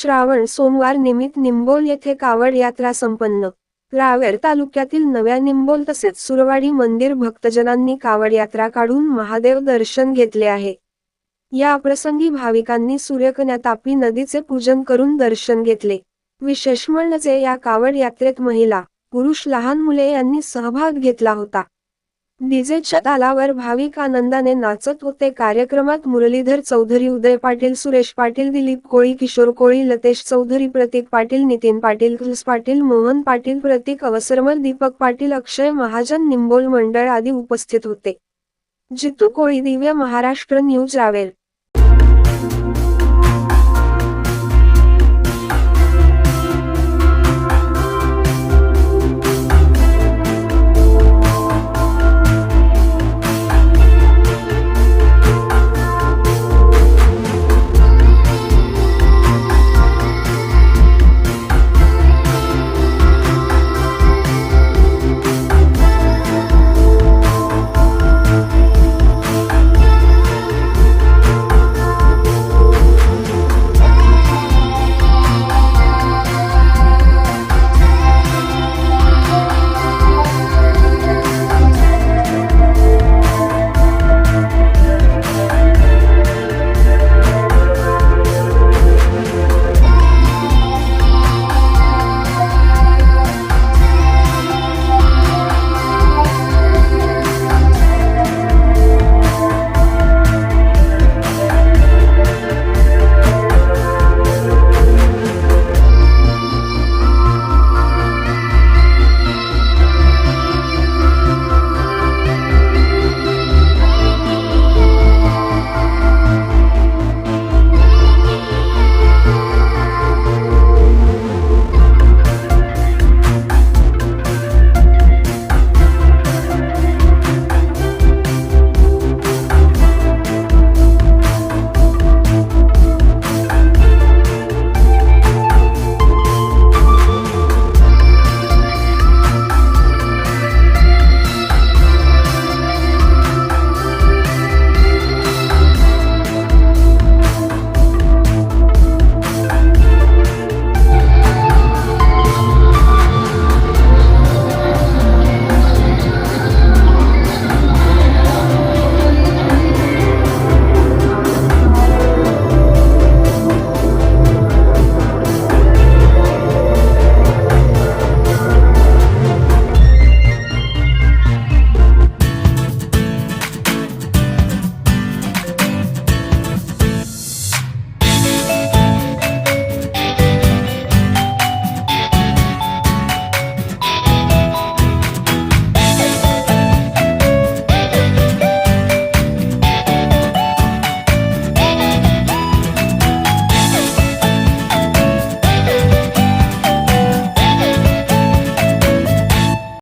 श्रावण सोमवार निमित्त निंबोल येथे कावड यात्रा संपन्न. रावेर तालुक्यातील नव्या निंबोल तसेच सुरवाडी मंदिर भक्तजनांनी कावड यात्रा काढून महादेव दर्शन घेतले आहे. या प्रसंगी भाविकांनी सूर्यकन्या तापी नदीचे पूजन करून दर्शन घेतले. विशेष म्हणजे या कावड यात्रेत महिला पुरुष लहान मुले यांनी सहभाग घेतला होता. डीजेच्या तालावर भाविक आनंदाने नाचत होते. कार्यक्रमात मुरलीधर चौधरी उदय पाटील सुरेश पाटील दिलीप कोळी किशोर कोळी लतेश चौधरी प्रतीक पाटील नितीन पाटील खुलस पाटील मोहन पाटील प्रतीक अवसरमल दीपक पाटील अक्षय महाजन निंबोल मंडळ आदी उपस्थित होते. जितू कोळी दिव्य महाराष्ट्र न्यूज रावेल